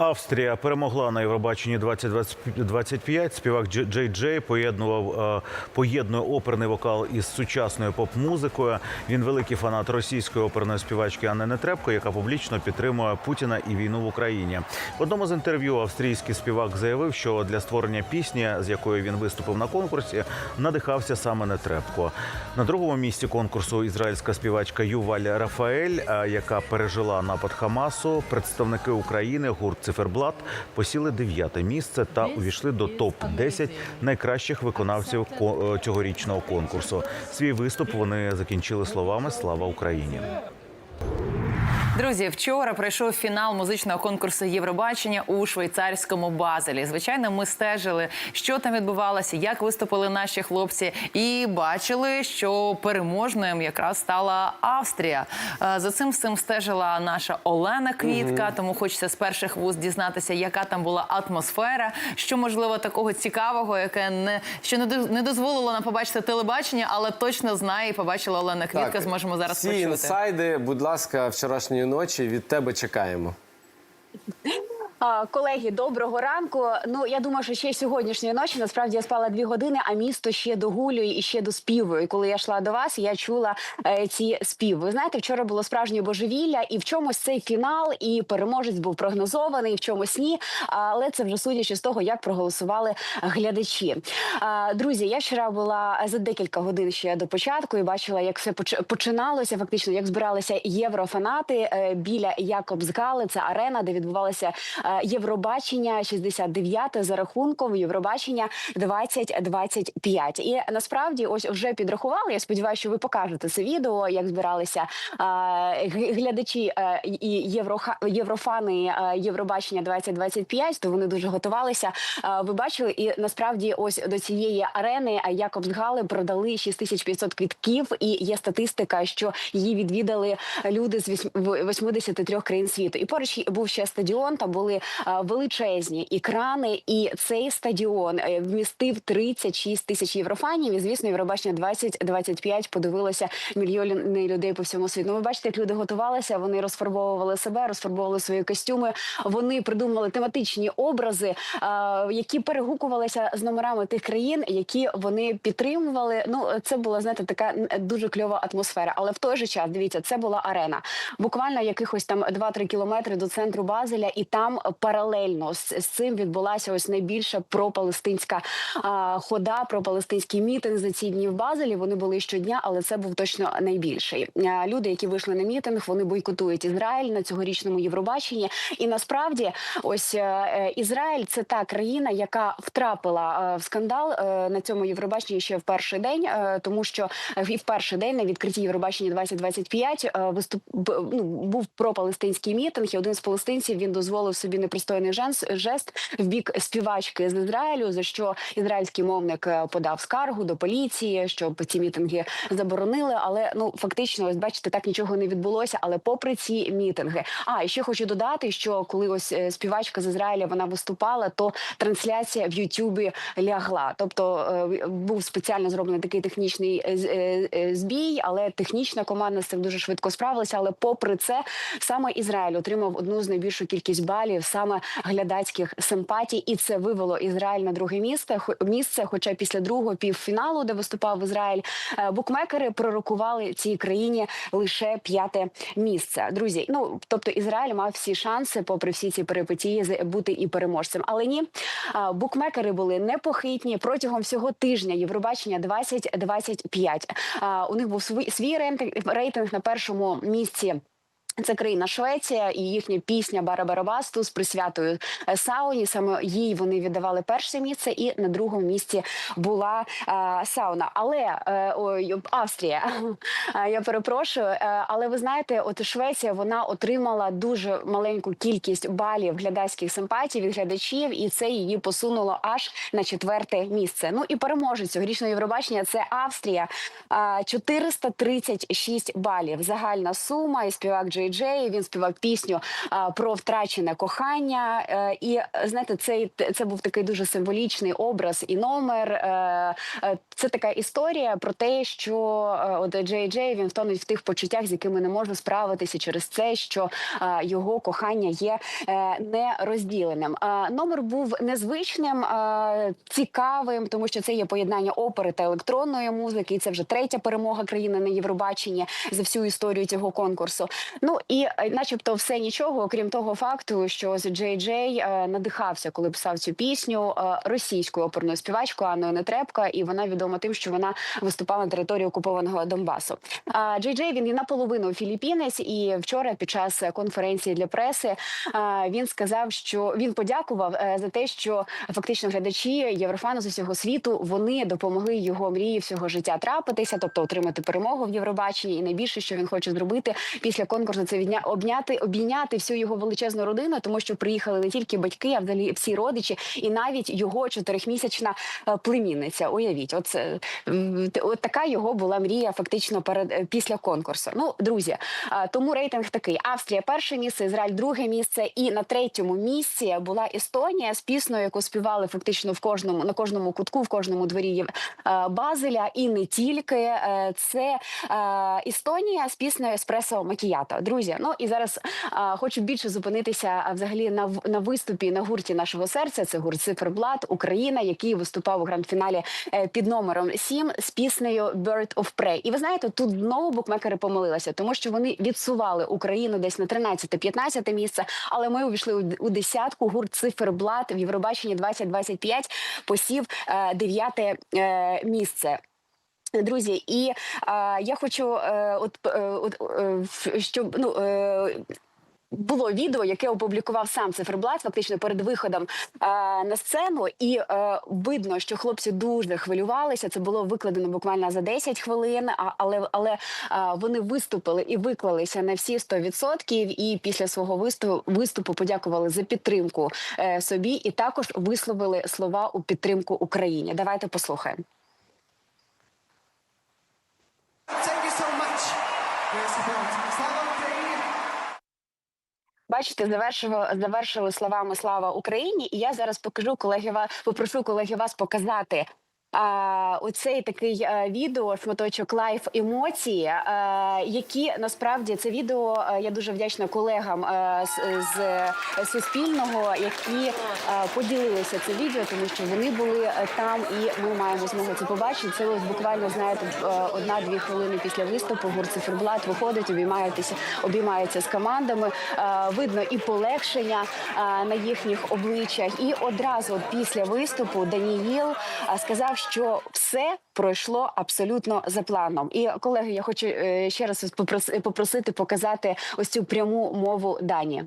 Австрія перемогла на Євробаченні 2025. Співак Дж- Джей Джей поєднував е, поєднує оперний вокал із сучасною поп-музикою. Він великий фанат російської оперної співачки Анни Нетребко, яка публічно підтримує Путіна і війну в Україні. В одному з інтерв'ю австрійський співак заявив, що для створення пісні, з якою він виступив на конкурсі, надихався саме Нетребко. На другому місці конкурсу ізраїльська співачка Юваль Рафаель, е, яка пережила напад Хамасу. Представники України гурт Циферблат посіли дев'яте місце та увійшли до топ 10 найкращих виконавців ко- е, цьогорічного конкурсу. Свій виступ вони закінчили словами Слава Україні. Друзі, вчора пройшов фінал музичного конкурсу Євробачення у швейцарському Базелі. Звичайно, ми стежили, що там відбувалося, як виступили наші хлопці, і бачили, що переможною якраз стала Австрія. Е, За цим всім стежила наша Олена Квітка. Тому хочеться з перших вуст дізнатися, яка там була атмосфера, що можливо такого цікавого, яке не що не дозволило нам побачити телебачення, але точно знає і побачила Олена Квітка. Зможемо зараз всі почути. інсайди, будь ласка, вчорашньої ночі від тебе чекаємо. Колеги, доброго ранку. Ну я думаю, що ще сьогоднішньої ночі насправді я спала дві години, а місто ще догулює і ще доспівує. І коли я йшла до вас, я чула е, ці співи. Ви знаєте, вчора було справжнє божевілля, і в чомусь цей фінал і переможець був прогнозований, і в чомусь ні. Але це вже судячи з того, як проголосували глядачі. А, друзі, я вчора була за декілька годин ще до початку і бачила, як все починалося. Фактично, як збиралися єврофанати е, біля Якобсгали. Це арена, де відбувалося е, Євробачення 69 за рахунком Євробачення 2025. І насправді, ось вже підрахували. Я сподіваюся, що ви покажете це відео, як збиралися е, глядачі е, і євроха єврофани е, Євробачення 2025, То вони дуже готувалися. Е, Ви бачили, і насправді, ось до цієї арени е, Якобсгали продали 6500 квитків. І є статистика, що її відвідали люди з вісьм- в- 83 країн світу. І поруч був ще стадіон. Там були е, величезні екрани, і цей стадіон е, вмістив 36 тисяч єврофанів. І звісно, Євробачення 2025 подивилося мільйони людей по всьому світу. Ну, ви бачите, як люди готувалися. Вони розфарбовували себе, розфарбовували свої костюми. Вони придумали тематичні образи, е, які перегукувалися з номерами тих країн, які вони підтримували. Ну це була знаєте, така дуже кльова атмосфера. Але в той же час дивіться, це була арена. Буквально якихось там 2-3 кілометри до центру Базеля, і там паралельно з, з цим відбулася ось найбільша пропалестинська а, хода, пропалестинський мітинг за ці дні в Базелі. Вони були щодня, але це був точно найбільший. А, люди, які вийшли на мітинг, вони бойкотують Ізраїль на цьогорічному Євробаченні. І насправді, ось е, Ізраїль це та країна, яка втрапила е, в скандал е, на цьому Євробаченні ще в перший день, е, тому що е, і в перший день на відкритті Євробачення 2025 е, виступ ну, був пропалестинський мітинг. І один з палестинців він дозволив собі непристойний жест в бік співачки з Ізраїлю, за що ізраїльський мовник е, подав скаргу до поліції, щоб ці мітинги заборонили. Але ну фактично, ось бачите, так нічого не відбулося. Але попри ці мітинги, а і ще хочу додати, що коли ось е, співачка з Ізраїля вона виступала, то трансляція в Ютубі лягла. Тобто е, був спеціально зроблений такий технічний збій, але технічна команда з цим дуже швидко справилася. Але попри це, саме Ізраїль отримав одну з найбільшу кількість балів, саме глядацьких симпатій, і це вивело Ізраїль на друге місце. місце. Хоча після другого півфіналу, де виступав Ізраїль, е, букмекери пророкували цій країні лише п'яте місце. Друзі, ну тобто Ізраїль мав всі шанси, попри всі ці перипетії, бути і переможцем. Але ні, букмекери були непохитні протягом всього тижня. Євробачення 2025. А, У них був свій рейтинг на першому місці. Це країна Швеція і їхня пісня Барабарабасту з присвятою е, сауні. Саме їй вони віддавали перше місце, і на другому місці була е, сауна. Але е, ой, Австрія, Е, я перепрошую. е, але ви знаєте, от Швеція вона отримала дуже маленьку кількість балів глядацьких симпатій від глядачів, і це її посунуло аж на четверте місце. Ну і переможець цьогорічного Євробачення це Австрія. Е, 436 балів. Загальна сума і співак Джей Джей Джей. Він співав пісню про втрачене кохання. Е, і знаєте, цей це був такий дуже символічний образ і номер. Е, е, Це така історія про те, що от Джей Джей він втонуть в тих почуттях, з якими не може справитися через це, що його кохання є нерозділеним. Номер був незвичним, цікавим, тому що це є поєднання опери та електронної музики. І це вже третя перемога країни на Євробаченні за всю історію цього конкурсу. Ну і е, начебто, все нічого, окрім того факту, що Джей Джей надихався, коли писав цю пісню е, російською оперною співачкою Анною Нетребко, і вона відома тим, що вона виступала на території окупованого Донбасу. Джей Джей він і наполовину філіппінець, і вчора під час конференції для преси е, він сказав, що він подякував за те, що фактично глядачі єврофану з усього світу вони допомогли його мрії всього життя трапитися, тобто отримати перемогу в Євробаченні. І найбільше, що він хоче зробити після конкурсу, це відня обняти, обійняти всю його величезну родину, тому що приїхали не тільки батьки, а взагалі всі родичі, і навіть його чотирихмісячна е, племінниця. Уявіть, от, т- от така його була мрія, фактично перед е, після конкурсу. Ну, друзі, е, тому рейтинг такий: Австрія перше місце, Ізраїль друге місце, і на третьому місці була Естонія з піснею, яку співали фактично в кожному на кожному кутку, в кожному дворі е, Базеля, і не тільки Е, це е, Естонія з піснею Еспресо Макіято. Друзі, ну і зараз е, хочу більше зупинитися а, взагалі на на виступі на гурті нашого серця. Це гурт Циферблат Україна, який виступав у гранд-фіналі е, під номером 7 з піснею Bird of Prey. І ви знаєте, тут знову букмекери помилилися, тому що вони відсували Україну десь на 13-15 місце. Але ми увійшли у- у десятку. Гурт Циферблат в Євробаченні 2025 посів е, дев'яте е, місце. Друзі, і е, я хочу, е, от, е, от е, щоб ну. Е, було відео, яке опублікував сам циферблат, фактично перед виходом е, на сцену, і е, видно, що хлопці дуже хвилювалися. Це було викладено буквально за 10 хвилин. А, але але е, вони виступили і виклалися на всі 100%, І після свого виступу виступу подякували за підтримку е, собі, і також висловили слова у підтримку Україні. Давайте послухаємо. Бачите, завершили, завершили словами Слава Україні, і я зараз покажу колеги попрошу колеги вас показати. А, оцей такий е, відео, шматочок лайф емоції, е, які насправді це відео е, я дуже вдячна колегам е, з, з Суспільного, які е, поділилися це відео, тому що вони були там, і ми маємо змогу це побачити. Це ось буквально знаєте, одна-дві хвилини після виступу. Гурт циферблат виходить, обіймається, обіймається з командами. Е, Видно і полегшення е, на їхніх обличчях. І одразу після виступу Даніїл сказав, що все пройшло абсолютно за планом. І колеги, я хочу е, ще раз попросити показати ось цю пряму мову Дані.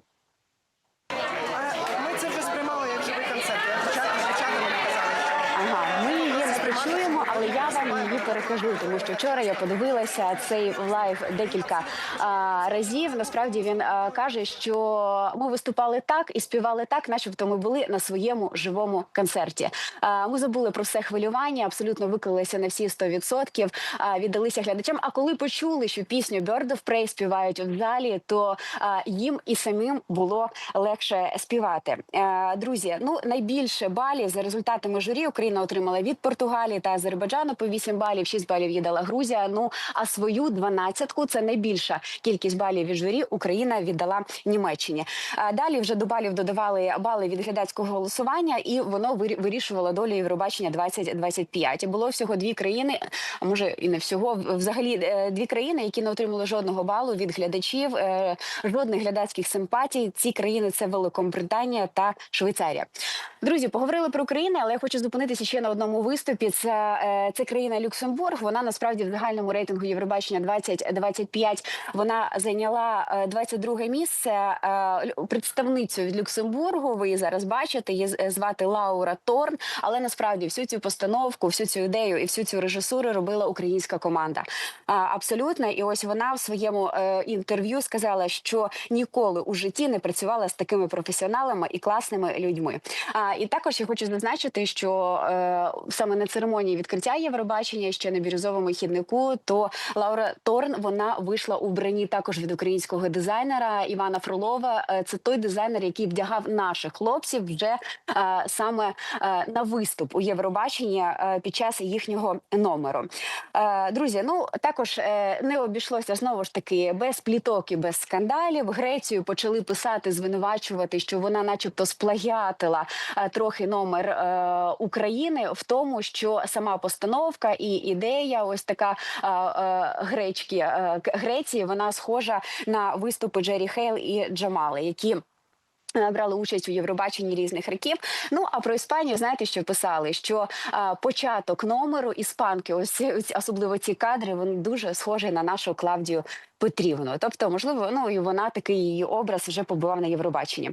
Ми це вже сприймали як живий концерт. Я дівчата з дівчатами казали, що Ага, ми її не прочуємо, але я вам її перекажу, тому що вчора я подивилася цей лайв декілька а, разів. Насправді він а, каже, що ми виступали так і співали так, начебто ми були на своєму живому концерті. А, ми забули про все хвилювання, абсолютно виклалися на всі 100%, а, віддалися глядачам. А коли почули, що пісню Bird of Prey співають в залі, то а, їм і самим було легше співати. Е, Друзі, ну найбільше балів за результатами журі Україна отримала від Португалії та Азербайджану по 8 балів, 6 балів їй дала Грузія. Ну а свою дванадцятку це найбільша кількість балів від журі Україна віддала Німеччині. Далі вже до балів додавали бали від глядацького голосування, і воно вирі- вирішувало долю Євробачення 2025. І Було всього дві країни, а може і не всього. Взагалі е, дві країни, які не отримали жодного балу від глядачів, е, жодних глядацьких симпатій. Ці країни це Великобританія та Швейцарія. Друзі, поговорили про Україну, але я хочу зупинитися ще на одному виступі. Це, е, це країна Люксембург. Вона насправді в загальному рейтингу Євробачення 2025 вона зайняла е, 22 місце. Е, Представницю від Люксембургу. Ви її зараз бачите. Її е, звати Лаура Торн. Але насправді всю цю постановку, всю цю ідею і всю цю режисуру робила українська команда. А, Абсолютно, і ось вона в своєму е, інтерв'ю сказала, що ніколи у житті не працювала з такими професіоналами і класними людьми. А і також я хочу зазначити, що е, саме на церемонії відкриття Євробачення ще на бірюзовому хіднику, то Лаура Торн вона вийшла у вбранні також від українського дизайнера Івана Фролова. Е, Це той дизайнер, який вдягав наших хлопців вже е, саме е, на виступ у Євробаченні е, під час їхнього номеру. Е, Друзі, ну також е, не обійшлося знову ж таки без пліток і без скандалів. Грецію почали писати, звинувачувати, що вона, начебто, сплагіатила е, трохи номер е, України в тому, що сама постановка і ідея, ось така гречки е, Греції, вона схожа на виступи Джері Хейл і Джамали, які. е, Брали участь у Євробаченні різних років. Ну а про Іспанію знаєте, що писали? Що а, початок номеру іспанки, ось особливо ці кадри, вони дуже схожі на нашу Клавдію Петрівну. Тобто, можливо, ну і вона такий її образ вже побував на Євробаченні.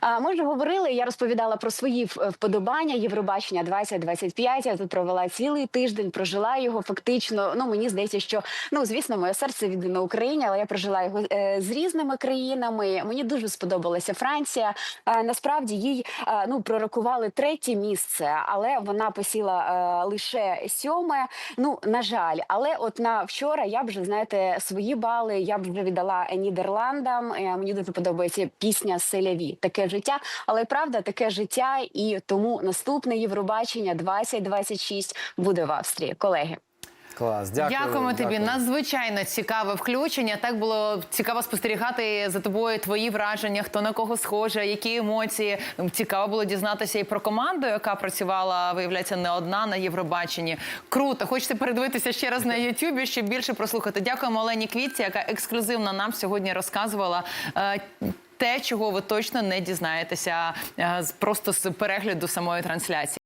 А ми вже говорили. Я розповідала про свої вподобання Євробачення 2025. Я тут провела цілий тиждень, прожила його фактично. Ну мені здається, що ну звісно, моє серце віддано Україні, але я прожила його е, з різними країнами. Мені дуже сподобалася Франція. Е, насправді їй е, ну пророкували третє місце, але вона посіла е, лише сьоме. Ну на жаль, але от на вчора я б вже знаєте свої бали. Я б вже віддала Нідерландам. Е, мені дуже подобається пісня Селяві. Таке життя, але правда, таке життя, і тому наступне Євробачення 2026 буде в Австрії. Колеги. Клас, дякую. Дякуємо тобі. дякую. Надзвичайно цікаве включення. Так було цікаво спостерігати за тобою твої враження, хто на кого схоже, які емоції. Цікаво було дізнатися і про команду, яка працювала, виявляється, не одна на Євробаченні. Круто. Хочете передивитися ще раз на Ютубі, щоб більше прослухати. Дякуємо Олені Квітці, яка ексклюзивно нам сьогодні розказувала. е, Те, чого ви точно не дізнаєтеся е, просто з перегляду самої трансляції.